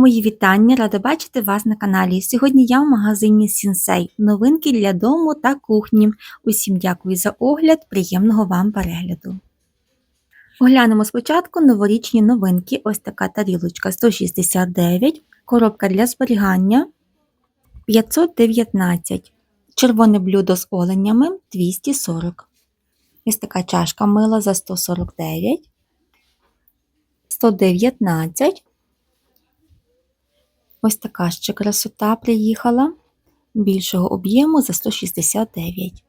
Мої вітання, рада бачити вас на каналі. Сьогодні я в магазині Сінсей. Новинки для дому та кухні. Усім дякую за огляд, приємного вам перегляду. Оглянемо спочатку новорічні новинки. Ось така тарілочка 169, коробка для зберігання 519, червоне блюдо з оленями 240. Ось така чашка мила за 149, 119. Ось така ще красота приїхала більшого об'єму за 169.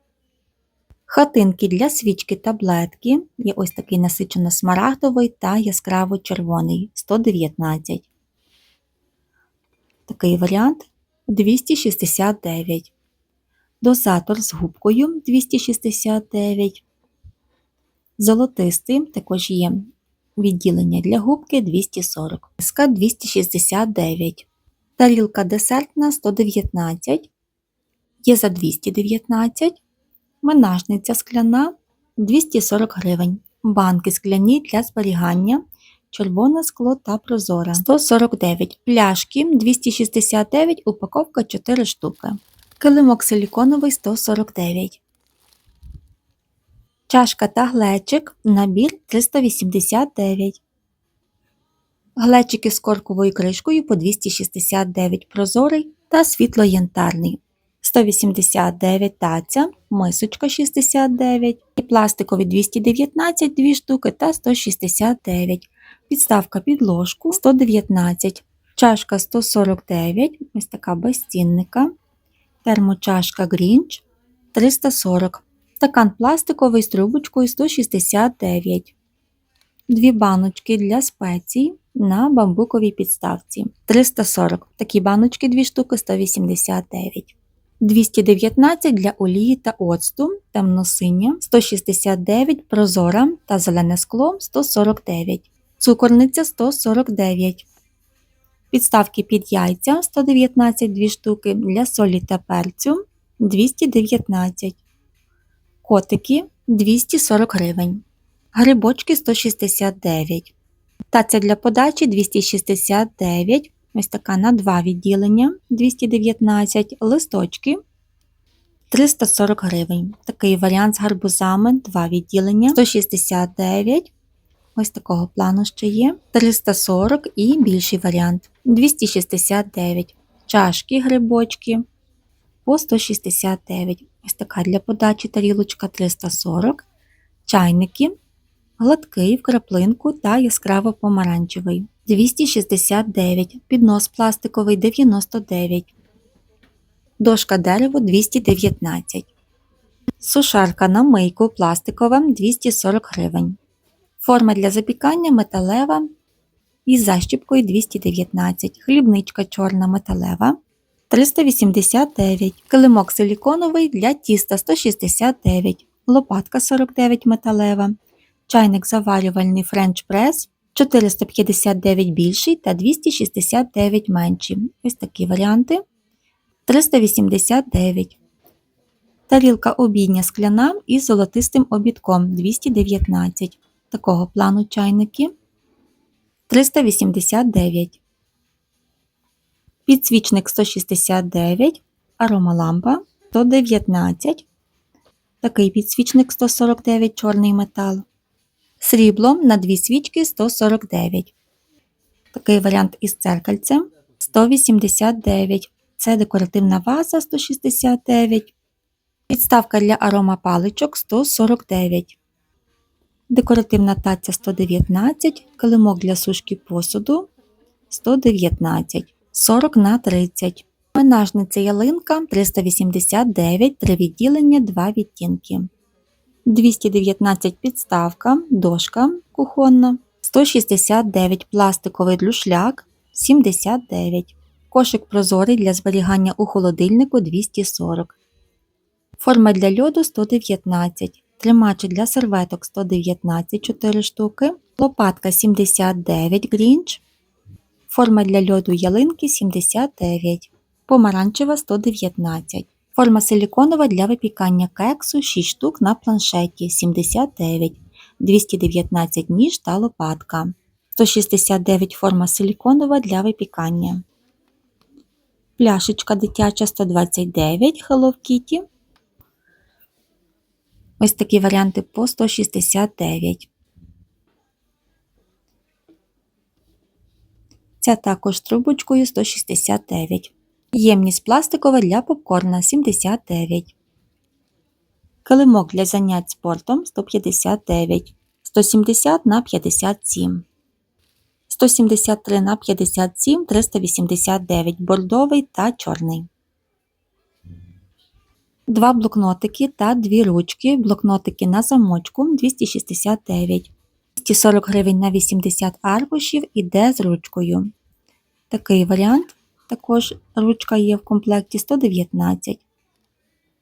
Хатинки для свічки таблетки. Є ось такий насичено смарагдовий та яскраво червоний 119. Такий варіант 269. Дозатор з губкою 269. Золотистий також є відділення для губки 240. Ска 269. Тарілка десертна 119, є за 219, менажниця скляна 240 гривень, банки скляні для зберігання, червоне скло та прозора 149, пляшки 269, упаковка 4 штуки, килимок силіконовий 149. Чашка та глечик, набір 389. Глечики з корковою кришкою по 269 прозорий та світло-янтарний. 189 таця, мисочка 69 і пластикові 219 2 штуки та 169. Підставка під ложку 119, чашка 149, ось така безцінника, термочашка Грінч 340, стакан пластиковий з трубочкою 169. Дві баночки для спецій на бамбуковій підставці 340. Такі баночки 2 штуки 189. 219 для олії та оцту, темно-синя 169, прозора та зелене скло 149, цукорниця 149. Підставки під яйця 119 2 штуки для солі та перцю 219. Котики 240 гривень. Грибочки 169. Таця для подачі 269, ось така на 2 відділення 219, листочки 340 гривень. Такий варіант з гарбузами, 2 відділення 169. Ось такого плану ще є. 340 і більший варіант 269. Чашки, грибочки по 169. Ось така для подачі тарілочка 340. Чайники гладкий в краплинку та яскраво помаранчевий 269, піднос пластиковий 99, дошка дерево 219, сушарка на мийку пластикова 240 гривень, форма для запікання металева із защіпкою 219, хлібничка чорна металева 389, килимок силіконовий для тіста 169, лопатка 49 металева чайник заварювальний French Press 459 більший та 269 менший. Ось такі варіанти. 389. Тарілка обідня скляна із золотистим обідком 219. Такого плану чайники 389. Підсвічник 169, аромалампа 119. Такий підсвічник 149 чорний метал. Срібло на дві свічки 149. Такий варіант із церкальцем 189. Це декоративна ваза 169. Підставка для аромапаличок 149. Декоративна таця 119, килимок для сушки посуду 119, 40 на 30. Менажниця ялинка 389, 3 відділення, 2 відтінки. 219 підставка, дошка кухонна, 169 пластиковий друшляк, 79, кошик прозорий для зберігання у холодильнику 240, форма для льоду 119, тримачі для серветок 119 4 штуки, лопатка 79 грінч, форма для льоду ялинки 79, помаранчева 119. Форма силіконова для випікання кексу 6 штук на планшеті 79, 219 ніж та лопатка. 169 форма силіконова для випікання. Пляшечка дитяча 129 Hello Kitty. Ось такі варіанти по 169. Ця також трубочкою 169. Ємність пластикова для попкорна 79. Килимок для занять спортом 159. 170 на 57. 173 на 57, 389 бордовий та чорний. Два блокнотики та дві ручки. Блокнотики на замочку 269. 240 гривень на 80 аркушів іде з ручкою. Такий варіант. Також ручка є в комплекті 119.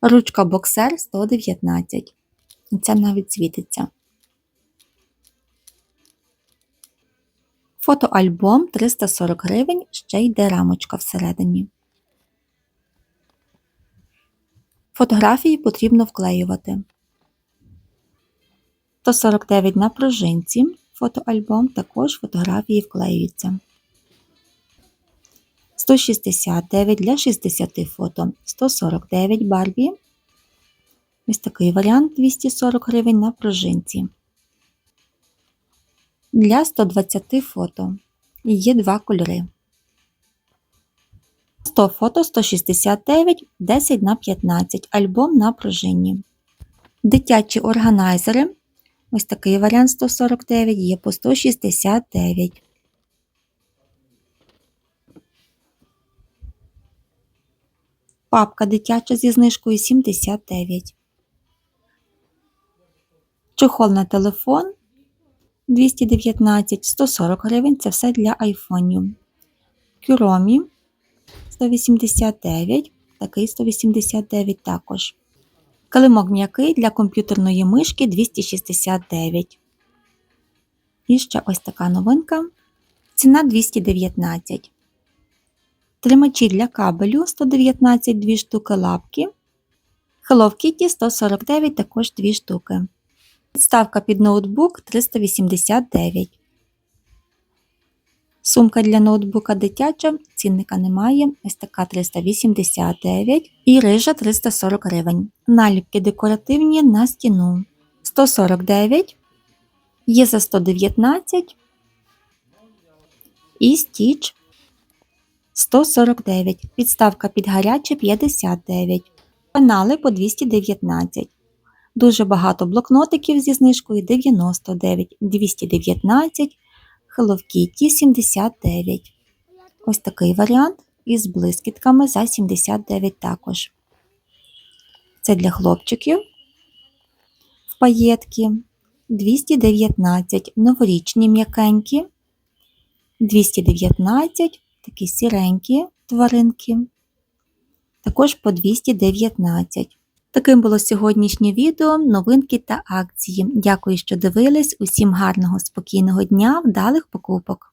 Ручка боксер 119. Ця навіть світиться. Фотоальбом 340 гривень, ще йде рамочка всередині. Фотографії потрібно вклеювати. 149 на пружинці. Фотоальбом також фотографії вклеюються. 169 для 60 фото. 149 Барбі. Ось такий варіант 240 гривень на пружинці. Для 120 фото. Є два кольори. 100 фото 169, 10 на 15. Альбом на пружині. Дитячі органайзери. Ось такий варіант 149 є по 169. Папка дитяча зі знижкою 79. Чохол на телефон 219 140 гривень. Це все для айфонів. Кюромі 189, такий 189 також. Килимок м'який для комп'ютерної мишки 269. І ще ось така новинка. Ціна 219. Тримачі для кабелю 119 2 штуки лапки. Hello Kitty 149 також 2 штуки. Підставка під ноутбук 389. Сумка для ноутбука дитяча, цінника немає. Така 389 і рижа 340 гривень. Наліпки декоративні на стіну 149, є за 119 і стіч 149. Підставка під гаряче 59. Пенали по 219. Дуже багато блокнотиків зі знижкою 99, 219, Hello Kitty 79. Ось такий варіант із блискітками за 79 також. Це для хлопчиків в паєтки 219, новорічні м'якенькі, 219, такі сіренькі тваринки, також по 219. Таким було сьогоднішнє відео, новинки та акції. Дякую, що дивились. Усім гарного, спокійного дня, вдалих покупок!